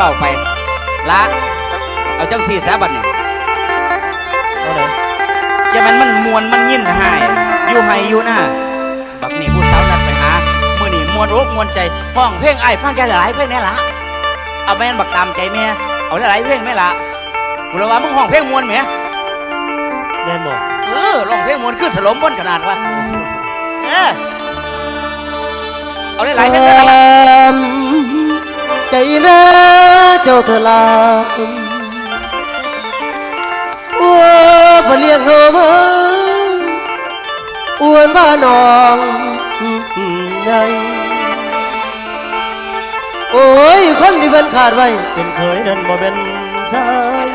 ฝ้าไปละเอาจังสี่แสบัดนี่เอาเลยจะมันมันมวนมันยินหายอยู่ไห้อยู่หน้าบักนี่ผู้สาวนัดไปหามื่อนี่มวนอกมวนใจห้องเพลงไอ้ายฟังแกหลายๆเพลงแน่ละเอาแม่นบักตามใจแม่เอาหลายๆเพลงแม่ละกูเลยว่ามึงห้องเพลงมวนไหมแม่นบอกเออร้องเพลงมวนขึ้นถล่มบนขนาดวะเออเอาหลายๆเพลงแน่ละม ใจแม่เจ้าเธอลาอ้วนบ่เลี้ยงเฮามาอ้วนบ้านองใหญ่โอ้ยคนที่เพิ่นขาดไว้เป็นเคยนั้นบ่เป็นชาย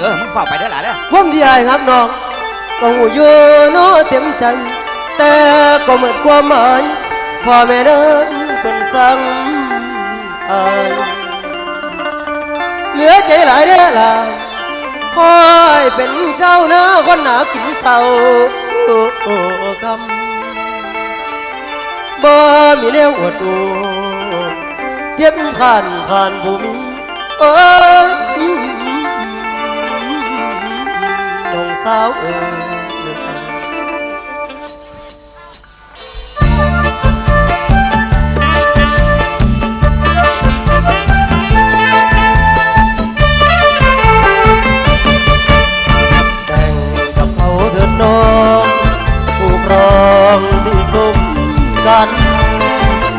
เออมึงเฝ้าไปเด้อหล่ะเด้อความที่อายครับน้องก็หูอยู่เนาะเต็มใจ แต่ก็เหมือนความหมายพ่อแม่เดินเป็นสั่ง อายเหลือใจหลายเด้อล่ะพ่อยเป็นเจ้าเนื้อคนหนากินเศร้าคำบ่มีแนวอวดอูเทียบผ่านผ่านผู้มีเอ้ยน้องสาวเอ๋ย กัน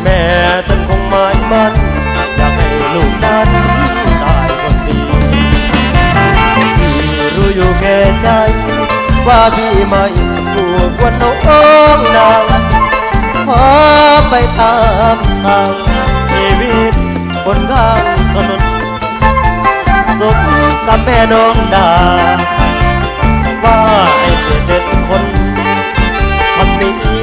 แม่ท่านคงหมายมันอยากให้ลูกนั้นตายคนดีพี่รู้อยู่แก่ใจ ว่าพี่ไม่ถูกวันน้องนางพอไปตามทางชีวิตบนข้างถนนสมกับแม่น้องดา ว่าไอ้เสียเด็ดคน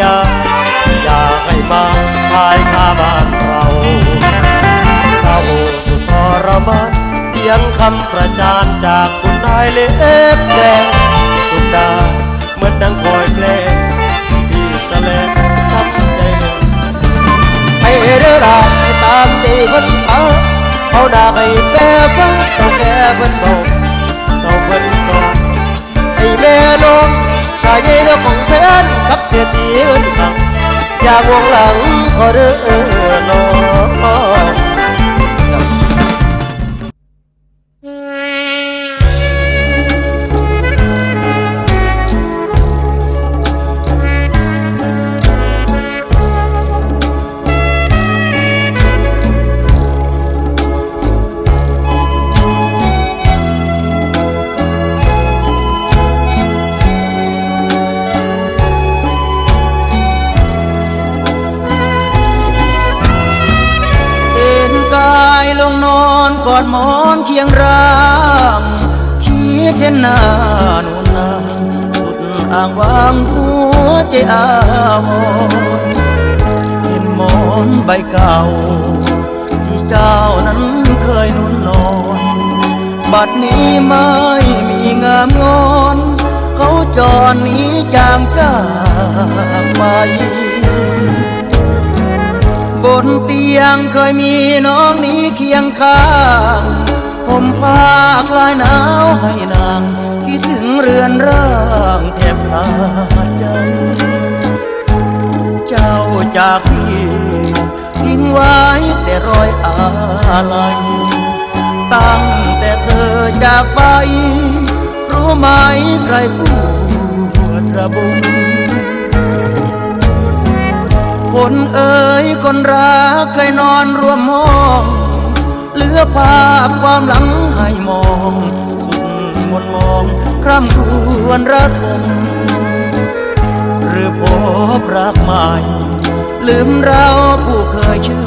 ยายาให้คนที่เราเมายาอยากให้มาพายคาบ้านเราเศร้าสุดทรมานเสียงคำประจานจากคุณนายเล็บแดงสุดดาเหมือนดังคอยเพลงที่สแสลงช้ำใจเดินให้เด้อลาให้ตามตีเพิ่นเอาเขาดาให้แปรเพิ่นเจ้าแก่เพิ่นบอกเจ้าเพิ่นสอนไอ้แม่น้องกายเจ้าของแผนกับ เสียทีอื่นขังอยากวงหลังขอเด้อน้อง อาวรเห็นหมอนใบเก่า ที่เจ้านั้นเคยนุ่นนอน บัดนี้ไม่มีงามงอน เขาจรหนี้จางจากไป บนเตียงเคยมีน้องนี้เคียงข้างผมผ้าคลายหนาวให้นาง เรือนร่างแทบขาดใจ เจ้าจากพี่ทิ้งไว้แต่รอยอาลัยตั้งแต่เธอจากไป รู้ไหมใครปวดระบมคนเอ่ยคนรักเคยนอนร่วมห้องเหลือภาพความหลังให้มอง สุดมนมอง ร่ำครวญระทมหรือพบรักใหม่ ลืมเราผู้เคยชื่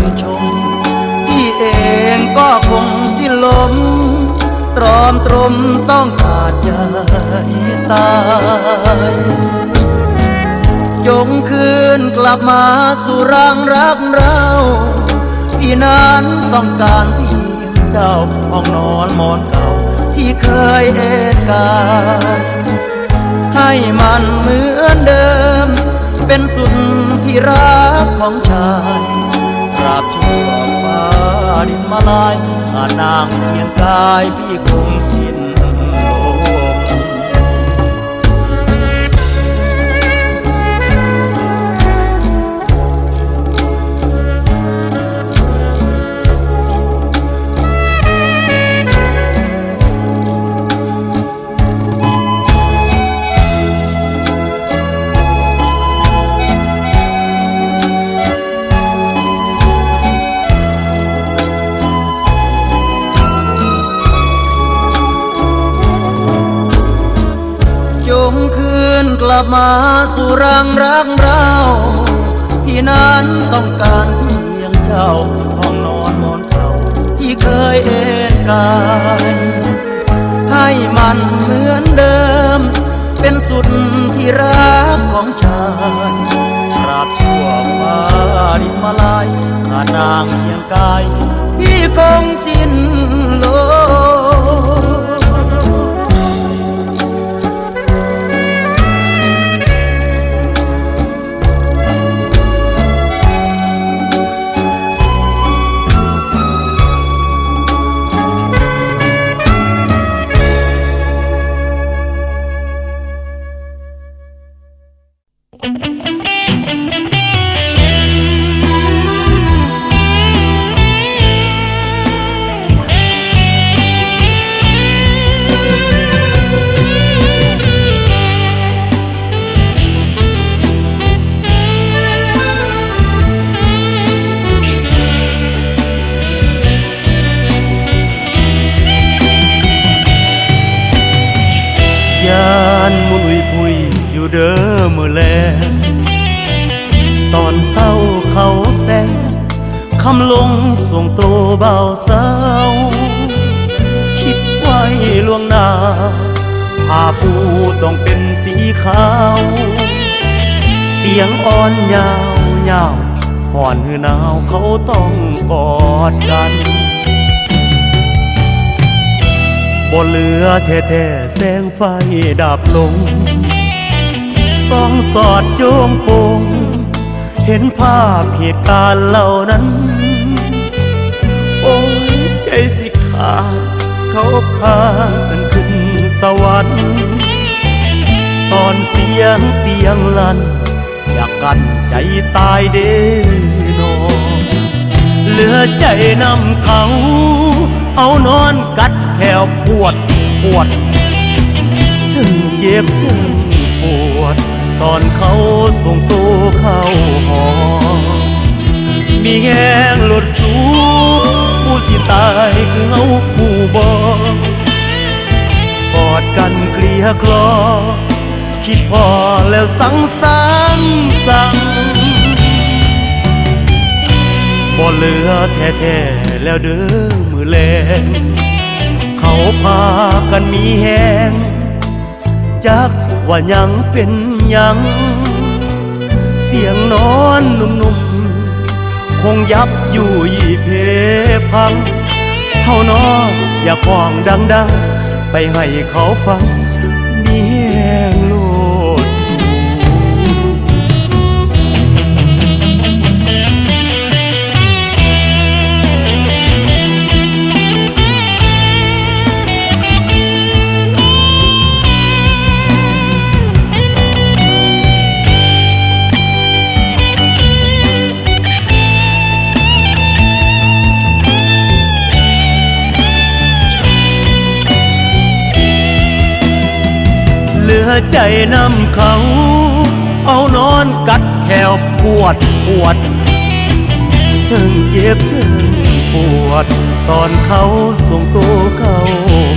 นชม พี่เองก็คงสิ้นลม ตรอมตรมต้องขาดใจตายยงคืนกลับมาสู่รังรักเราพี่นั้นต้องการเพียงเจ้าห้องนอนหมอนกา เคยเอกา ให้มันเหมือนเดิม เป็นสุดที่รักของชายกราบชั่วฟ้าดินมาลายอานางเพียงกายพี่คง ลับมาสู่รังรักเราพี่นั้นต้องการเพียงเจ้าห้องนอนมอนเก่าที่เคยเอ็นกายให้มันเหมือนเดิม เป็นสุดที่รักของชายตราบชั่วฟ้าดินมาลายขานางเพียงกาย พี่คงสิ้นลม วงหน้าผ้าปูต้องเป็นสีขาวเตียงอ่อนยาวยาวห่อนหือหนาวเขาต้องกอดกันบ่เหลือแท้ๆแสงไฟดับลงส่องสอดโจงโปงเห็นภาพเหตุการณ์เหล่านั้น โอ้ยใจสิขาด เขาพากันขึ้นสวรรค์ตอนเสียงเตียงลันจากกันใจตายเด้อนอเหลือใจนำเขา เอานอนกัดแถวปวดปวด ถึงเจ็บถึงปวด ตอนเขาส่งตัวเข้าหอ มีแห้งหลุดสูผู้สิตายคือเอาผู บอกกอดกันเกลียคลอ คิดพอแล้วสังสังสังบ่เหลือแท้ๆแล้วเด้อมือแลงเขาพากันมีแหงจักว่ายังเป็นยังเสียงนอนนุ่มๆ คงยับอยู่ยี่เพพังเฮานอน อย่าคล้องดัง ๆ ไปให้เขาฟัง วปวดปวด ถึงเจ็บถึงปวด ตอนเขาส่งตัวเขา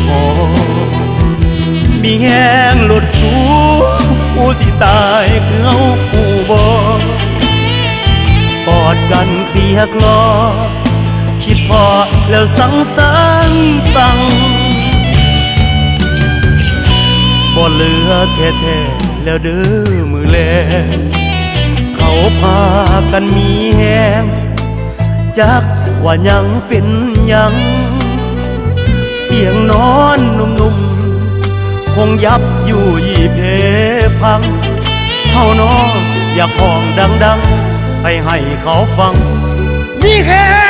หอมีแห้งหลุดสูผู้ที่ตายคือเอาผู้บอกกอดกันเคียร์คลอคิดพอแล้วสังสารสั่งบ่เหลือแท้ๆแล้วเด้อมือแล พากันมีแหงจักว่ายังเป็นยัง เสียงนอนนุ่มๆ คงยับอยู่ยี่เพพังเขานออยากห้องดัง ๆ ไปให้เขาฟังมีแค่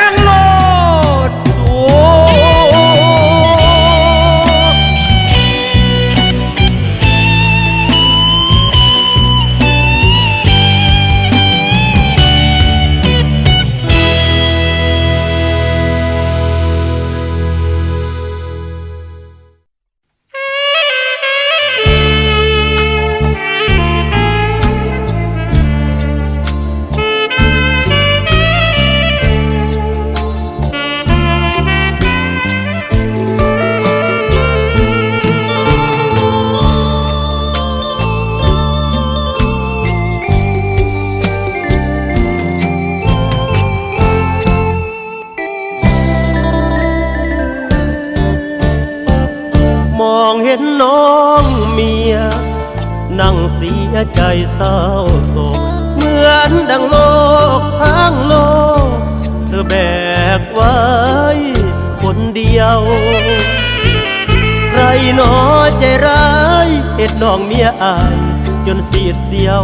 นเสียดเสียว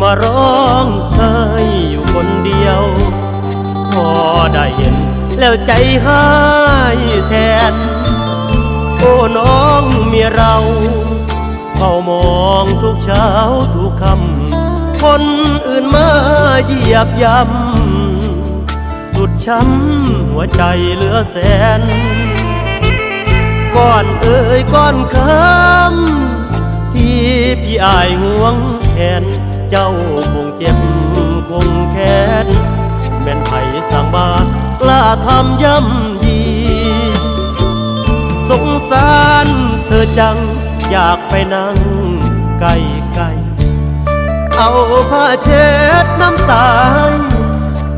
มาร้องไห้อยู่คนเดียว พอได้เห็นแล้วใจหายแทน โอ้น้องเมียเราเฝ้ามองทุกเช้าทุกคำ คนอื่นมาเหยียบย่ำ สุดช้ำหัวใจเหลือแสน ก้อนเอ่ยก้อนคำ ที่พี่อายห่วงแทนเจ้าคงเจ็บคงแค้นแม่นไผ่สั่งบากล้าทำย่ำยี สงสารเธอจังอยากไปนั่งใกล้ใกล้เอาผ้าเช็ดน้ำตา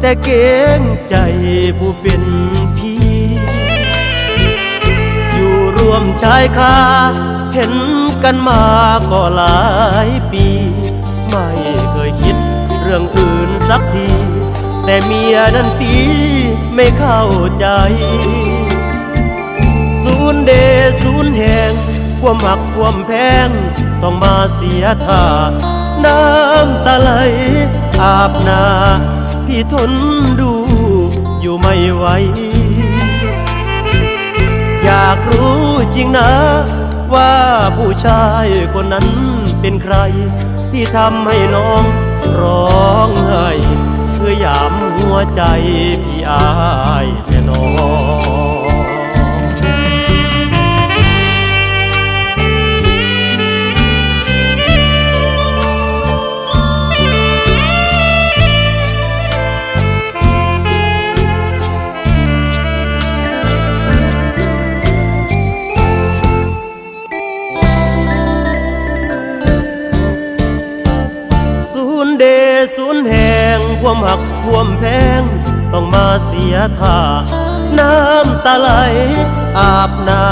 แต่เกรงใจผู้เป็นพี่ อยู่รวมชายคา เห็นกันมาก็หลายปี ไม่เคยคิดเรื่องอื่นสักที แต่เมียนั้นตีไม่เข้าใจ ศูนย์เดศูนย์แห่งความหักความแพง ต้องมาเสียท่า น้ำตาไหลอาบนาพี่ทนดูอยู่ไม่ไหว อยากรู้จริงนะ ว่าผู้ชายคนนั้นเป็นใคร ที่ทำให้น้องร้องไห้เพื่อยามหัวใจพี่อายแน่นอน หักควมแพง ต้องมาเสียท่า น้ำตาไหล อาบหนา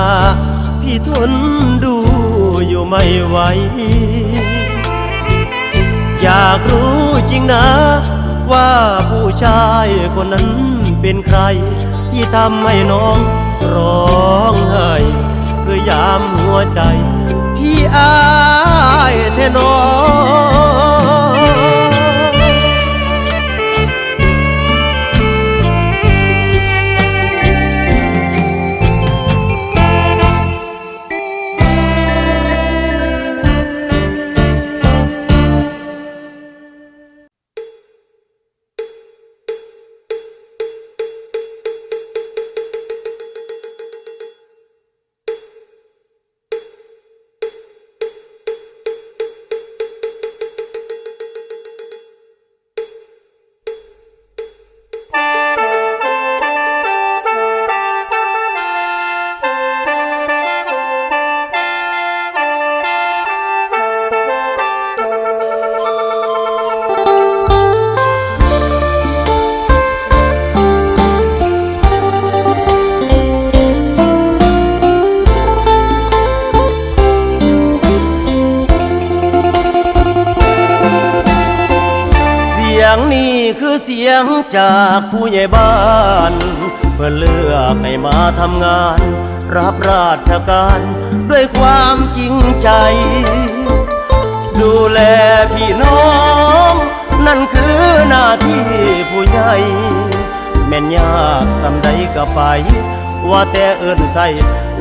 พี่ทนดูอยู่ไม่ไหว อยากรู้จริงนะ ว่าผู้ชายคนนั้นเป็นใคร ที่ทำให้น้องร้องไห้คือยามหัวใจ พี่อายแท้น้อ งนี้คือเสียงจากผู้ใหญ่บ้าน เพื่อเลือกให้มาทำงาน รับราชการด้วยความจริงใจ ดูแลพี่น้อง นั่นคือหน้าที่ผู้ใหญ่แม่นยากสำใดก็ไป ว่าแต่เอิ้นใส่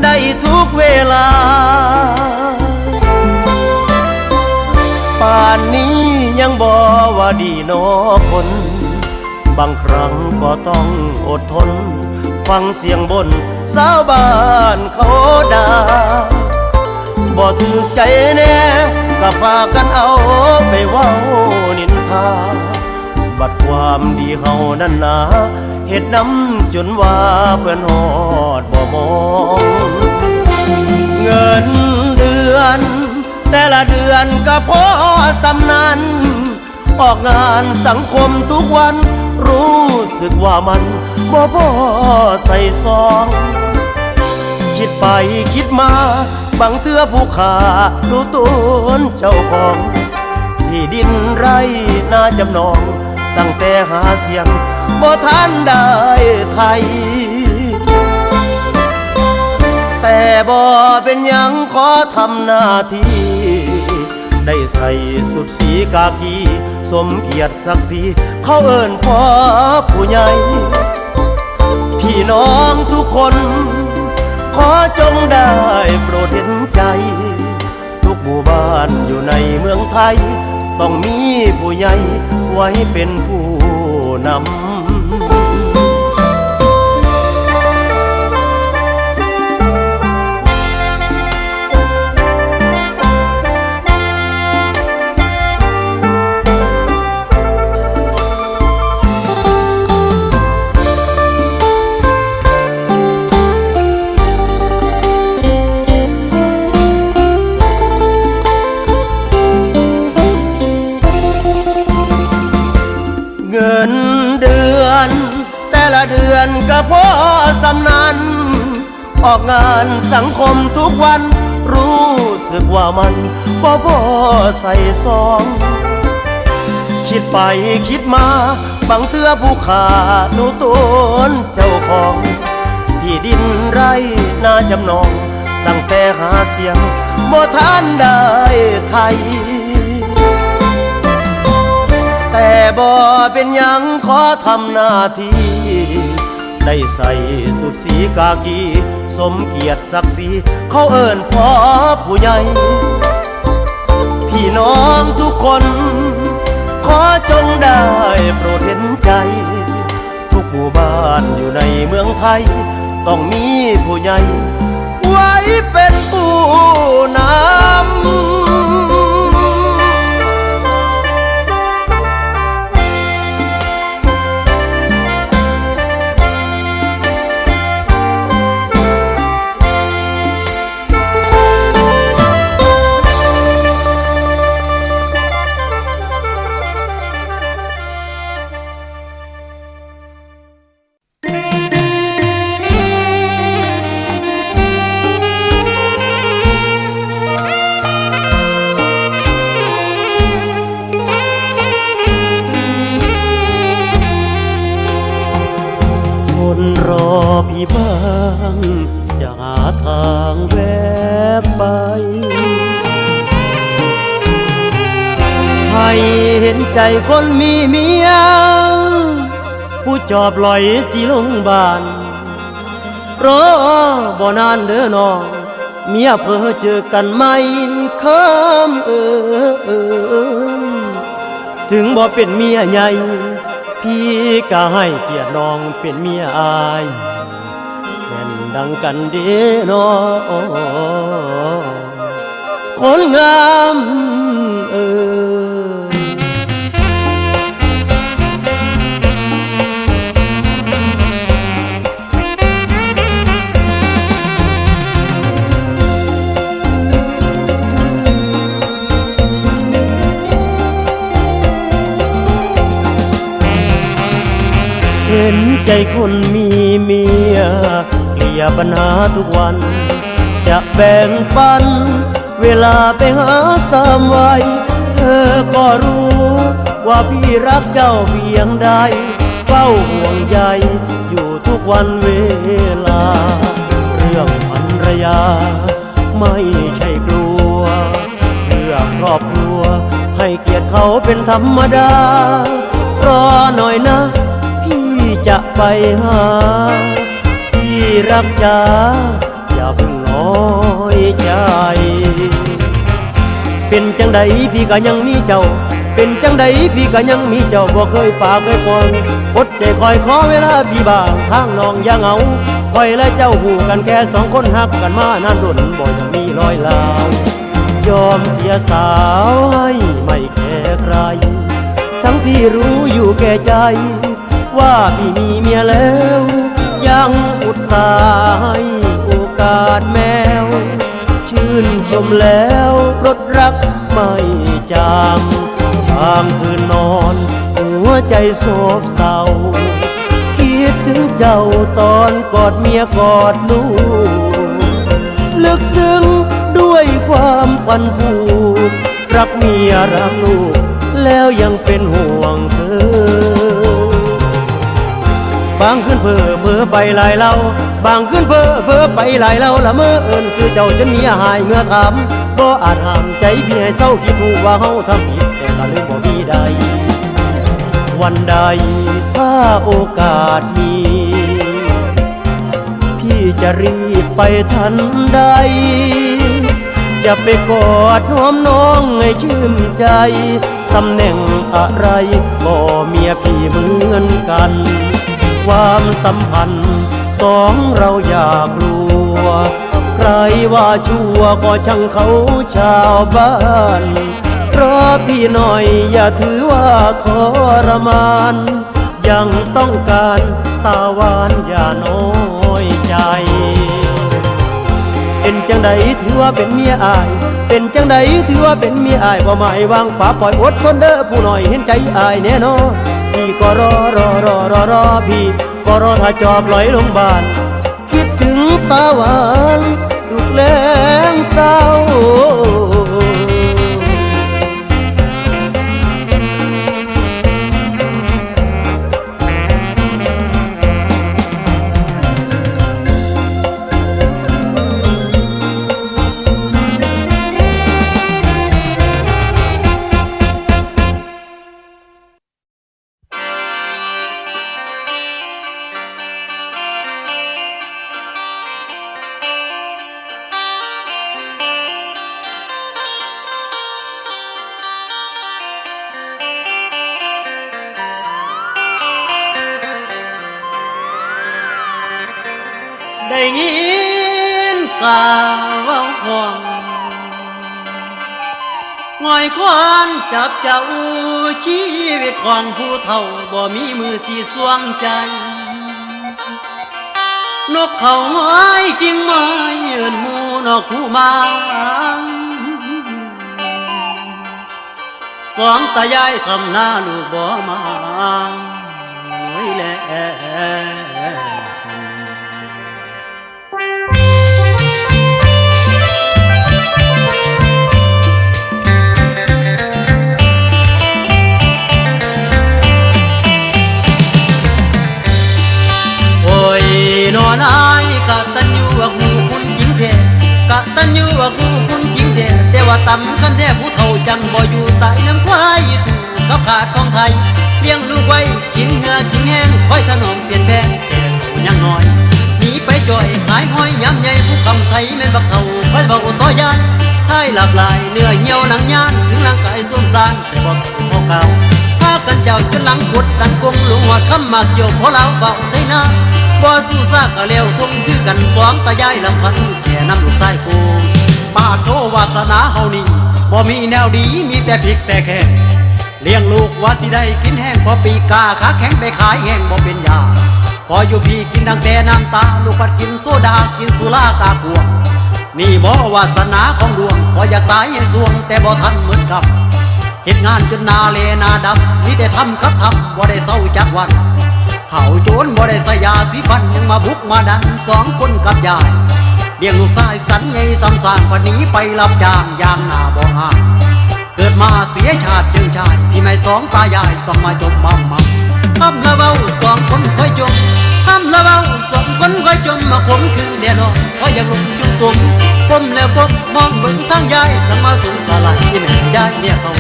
ได้ทุกเวลา ป่านนี้ยังบอว่าดีนอคน บางครั้งก็ต้องอดทน ฟังเสียงบนสาวบ้านเขาด่าบ่ถูกใจแน่ก็พากันเอาไปว้านินทา บัดความดีเฮานั้นนาเฮ็ดน้ำจนว่าเพื่อนฮอดบ่มอง เงินเดือน แต่ละเดือนก็พอสำนันออกงานสังคมทุกวัน รู้สึกว่ามันบ่พอใส่ซอง คิดไปคิดมา บางเทื่อผู้ขาดูตนเจ้าของ ที่ดินไรนาจำนอง ตั้งแต่หาเสียงบ่ทันได้ไทย แต่บ่เป็นยังขอทำหน้าที่ ได้ใส่สุดสีกากี สมเกียรติศักดิ์ศรีเขาเอิ้นพ่อผู้ใหญ่ พี่น้องทุกคน ขอจงได้โปรดเห็นใจ ทุกหมู่บ้านอยู่ในเมืองไทย ต้องมีผู้ใหญ่ไว้เป็นผู้นำ ก็พอสำนันออกงานสังคมทุกวัน รู้สึกว่ามันบ่พอใส่ซอง คิดไปคิดมาบางเทื่อผู้ขาดูตนเจ้าของ ที่ดินไรน่าจำนอง ตั้งแต่หาเสียงบ่ทันได้ไทย แต่บ่เป็นยังขอทำหน้าที่ ได้ใส่สุดสีกากี สมเกียรติศักดิ์ศรีเขาเอิ้นพ่อผู้ใหญ่ พี่น้องทุกคน ขอจงได้โปรดเห็นใจ ทุกหมู่บ้านอยู่ในเมืองไทย ต้องมีผู้ใหญ่ ไว้เป็นผู้นำ อบลอยสีลงบานรอบ่นานเด้อน้อง เมียเพอเจอกันไหมคำเออเออถึงบ่เป็นเมียใหญ่ พี่ก็ให้เกียรติน้องเป็นเมียอายแม่นดังกันเด้อนอคนงามเออ ห็นใจคนมีเมียเคลียปัญหาทุกวัน จะแบ่งปัน เวลาไปหาสามวัยเธอก็รู้ ว่าพี่รักเจ้าเพียงใดเฝ้าห่วงใยอยู่ทุกวันเวลา เรื่องภรรยา ไม่ใช่กลัวเพื่อครอบครัว ให้เกียรติเขาเป็นธรรมดารอหน่อยนะ ไปหาพี่รักจ้าอย่าเพิ่งน้อยใจ เป็นจังใดพี่ก็ยังมีเจ้า เป็นจังใดพี่ก็ยังมีเจ้าบ่เคยปากเคยปองอดใจคอยขอเวลาพี่บางทางน้องอย่าเหงาคอยและเจ้าหูกันแค่สองคนหักกันมานานรุ่นบ่ยังมีรอยลาวยอมเสียสาวให้ไม่แคร์ใคร ทั้งที่รู้อยู่แก่ใจ ว่าพี่มีเมียแล้ว ยังอุตส่าห์ให้โอกาสแมว ชื่นชมแล้วรดรักไม่จางตามคืนนอน หัวใจโศบเศร้าคิดถึงเจ้าตอนกอดเมียกอดลูกลึกซึ้งด้วยความปันผูกรักเมียรักลูกแล้วยังเป็นห่วงเธอ บางคืนเพ้อเพ้อไปหลายเล่าบางคืนเพ้อเพ้อไปหลายเล่าละเมื่อเอิญคือเจ้าจนเมียหายเมื่อถามบ่อาจห้ามใจพี่ให้เศร้าคิดหูว่าเฮาทำผิดแต่ก็ลืมบ่มีใดวันใดถ้าโอกาสมีพี่จะรีบไปทันใดจะไปกอดหอมน้องให้ชื่นใจตำแหน่งอะไรก็เมียพี่เหมือนกัน ความสัมพันธ์สองเราอย่ากลัว ใครว่าชั่วก็ช่างเขาชาวบ้านเพราะพี่หน่อยอย่าถือว่าทรมาน ยังต้องการตาหวานอย่าน้อยใจ เป็นจังใดถือว่าเป็นเมียอาย เป็นจังใดถือว่าเป็นเมียอายบ่หมายวางป่าปล่อยอดทนเด้อผู้หน้อยเห็นใจอายแน่นอน พี่ก็รอรอรอรอรอพี่ก็รอถ้าจอบลอยลงบาน คิดถึงตาหวานทุกแรงเศร้า จับเจ้าชีวิตของผู้เฒ่าบ่มีมือสีสวงใจ นกเขาไม้กิ่งไม้เอื่นมูนอกคู่มาสองตายายทำหน้าลูกบ่มาโอ้ยแลสั ต่ว่าตำกันแท้ผู้เฒ่าจังบ่อยู่ใต้น้ำควายถูกกับขาดของไทยเลี้ยงลูกไว้กินเหือกินแห้งคอยถนอมเปลี่ยนแปลงแต่ผู้ยังน้อยหนีไปจ่อยหายห้อยย้ำใหญ่ผู้คำไทยแม่นบักเฒ่าคอยบอกต่อยานท้ายหลับลายเนื้อเหี่ยวหนังยานถึงร่างกายสมสารแต่บอกพอเก่าพากันเจ้าจนหลังกดดันกงหลวงหัวคำมากเกี่ยวพอเราเบาใส่หน้าบ่สู้ซากกะเลวทุ่งคือกันสองตายายลำพันแก่น้ำลูกชายกู ป้าโทวาสนาเฮานี่บ่มีแนวดีมีแต่พริกแต่แค่เลี้ยงลูกว่าที่ได้กินแห้งพอปีกาขาแข็งไปขายแห้งบ่เป็นยา พออยู่พี่กินดังแต่น้ำตา ลูกปัดกินโซดากินสุรากากวงนี่บ่วาสนาของดวง พออยากตายให้ดวงแต่บ่ทันเหมือนกับเหตุงานจนนาเลนาดำมีแต่ทำกับทำบ่ได้เศร้าจากวันเผาโจรบ่ได้สยาสีฟันยังมาบุกมาดันสองคนกับยาย เลี้ยงลูกชายสันไงสำสางพันหนี้ไปรับจ้างยางหนาบ่ห่างเกิดมาเสียชาติเชิงชายที่ไม่สองตายายต้องมาจมมั่มมั่มทำละเบ้าสองคนค่อยจมทำละเบ้าสองคนค่อยจมมาขมคืนเดียนอนเพราะอยากลงจุ่มตุ่มก้มแล้วก้มมองเบิ่งทางยายสมาสูงสลายที่แม่ยายเมียเขา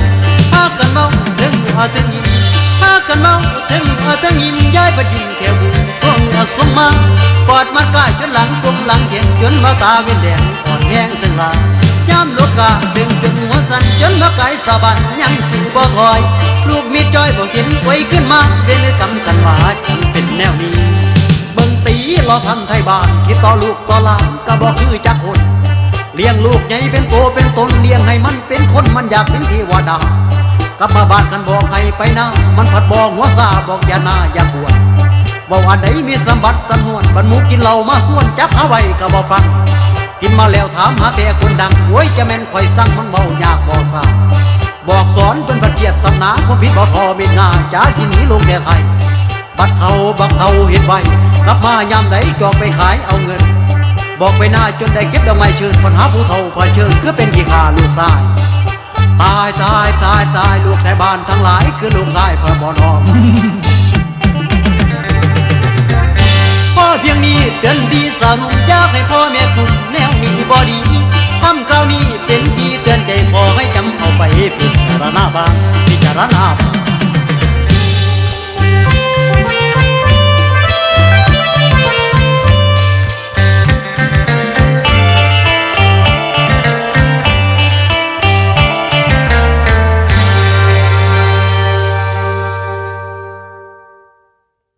พากันเมาถึงหัวถึงยิ้มพากันเมาถึงหัวถึงยิ้มยายประดินแถวบุ หักสมมากอดมัดกายจนหลังกลมหลังเขียนจนมาตาเวียนแดงอ่อนแห้งตึงลายามลูกกาดึงจนหัวสั่นจนมาไกลสะบันยังสู่บ่ถอย ลูกมีจ้อยบ่กินไว้ขึ้นมาเรียนกำกันว่าฉันเป็นแนวนี้เบิ่งตีรอทันไทยบ้านคิดต่อลูกต่อหลานก็บ่คือจักคนเลี้ยงลูกใหญ่เป็นโตเป็นตนเลี้ยงให้มันเป็นคนมันอยากเป็นเทวดากลับมาบ้านกันบอกให้ไปนามันผัดบอกหัวซาบอกอย่านาอย่าบวช บอกว่าใดมีสมบัติสนวนบรรมุกินเหล้ามาส่วนจับเอาไว้ก็บ่ฟัง กินมาแล้วถามหาแต่คนดังโว้ยจะแม่นคอยสั่งมันเบายากบ่ซาบอกสอนเป็นบัดเกียรติสำนาคนผิดบ่ทอม็ดงานจ้าที่หนีลงแก่ไทยบัดเขาบักเขาเห็นไว้กลับมายามไหนจอกไปขายเอาเงิน บอกไปหน้าจนได้เก็บดอกไม้เชิญปัญหาผู้เฒ่าคอยเชิญคือเป็นขี้ขาลูกชายตายตายตายตายลูกแต่บ้านทั้งหลายคือลูกชายพระบอนอม พ่อเพียงนี้เตือนดีสานุ่มยากให้พ่อแม่คุณแนวนี้บอดีทำคราวนี้เป็นที่เตือนใจพอให้จำเอาไปพิจารณาบ้างพิจารณาบ้าง